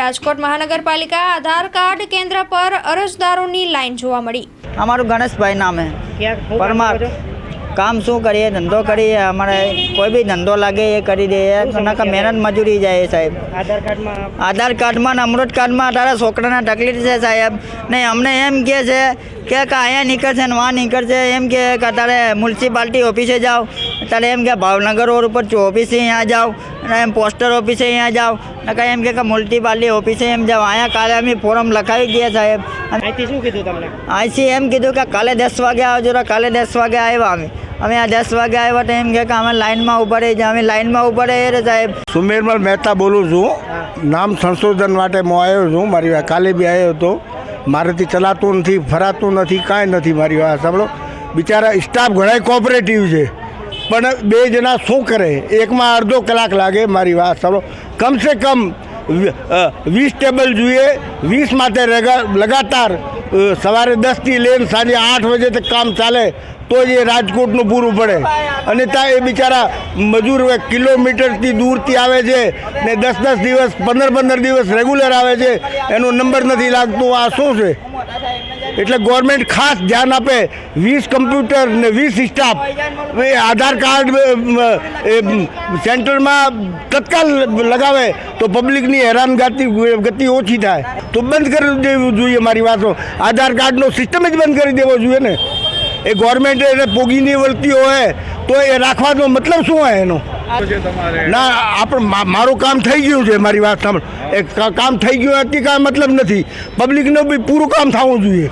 રાજકોટ મહાનગરપાલિકા આધાર કાર્ડ કેન્દ્ર પર અરજદારોની લાઈન જોવા મળી. અમારું ગણેશભાઈ નામે પરમાર. કામ શું કરીએ? ધંધો કરીએ? અમારે કોઈ બી ધંધો લાગે એ કરી દઈએ નકર મહેનત મજૂરી જાય સાહેબ. આધાર કાર્ડમાં? આધાર કાર્ડમાં ને અમૃત કાર્ડમાં તારા છોકરાને તકલીફ છે સાહેબ. ને અમને એમ કહે છે કે કે અહીંયા નીકળશે ને વાં નીકળશે. એમ કે કે તારે મ્યુનિસિપાલિટી ઓફિસે જાઓ. તારે એમ કે ભાવનગર રોડ ઉપર ઓફિસે અહીંયા જાઓ અને એમ પોસ્ટર ઓફિસે અહીંયા જાઓ કાંઈ એમ કે કે મ્યુનિસિપાલિટી ઓફિસે એમ જાઓ. અહીંયા કાલે અમે ફોરમ લખાવી ગયા સાહેબ. અને અહીંથી શું કીધું તમને? અહીંથી એમ કીધું કે કાલે દસ વાગે આવજો તો કાલે દસ વાગે આવ્યા અમે. અમે આ દસ વાગે આવ્યા તો એમ કહે કે અમે લાઇનમાં ઊભા રહી જાય અમે લાઇનમાં ઊભા રહીએ રે સાહેબ. સુમેરમલ મહેતા બોલું છું. નામ સંશોધન માટે હું આવ્યો છું. મારી વાત કાલે બી આવ્યો હતો. મારાથી ચલાતું નથી ફરાતું નથી કાંઈ નથી મારી વાત સાંભળો. બિચારા સ્ટાફ ઘણાય કોઓપરેટિવ છે. પણ બે જણા શું કરે? એકમાં અડધો કલાક લાગે, મારી વાત સાંભળો. કમસે કમ વીસ ટેબલ જોઈએ, વીસ માટે લગાતાર સવારે દસથી લઈને સાંજે આઠ વાગે તક કામ ચાલે, તો જ એ રાજકોટનું પૂરું પડે. અને ત્યાં એ બિચારા મજૂર કિલોમીટરથી દૂરથી આવે છે ને દસ દસ દિવસ, પંદર પંદર દિવસ રેગ્યુલર આવે છે. એનો નંબર નથી લાગતો. આ શું છે? એટલે ગવર્મેન્ટ ખાસ ધ્યાન આપે. વીસ કમ્પ્યુટર ને વીસ સ્ટાફ એ આધાર કાર્ડ સેન્ટરમાં તત્કાલ લગાવે તો પબ્લિકની હેરાનગતિ, ગતિ ઓછી થાય. તો બંધ કરી દેવું જોઈએ મારી વાતો. આધાર કાર્ડનો સિસ્ટમ જ બંધ કરી દેવો જોઈએ ને. એ ગવર્મેન્ટ એને પોગીની વળતી હોય, તો એ રાખવાનો મતલબ શું હોય એનો? ના, આપણે મારું કામ થઈ ગયું છે, મારી વાત સાંભળ. એ કામ થઈ ગયું હતી કાંઈ મતલબ નથી. પબ્લિકનું બી પૂરું કામ થવું જોઈએ.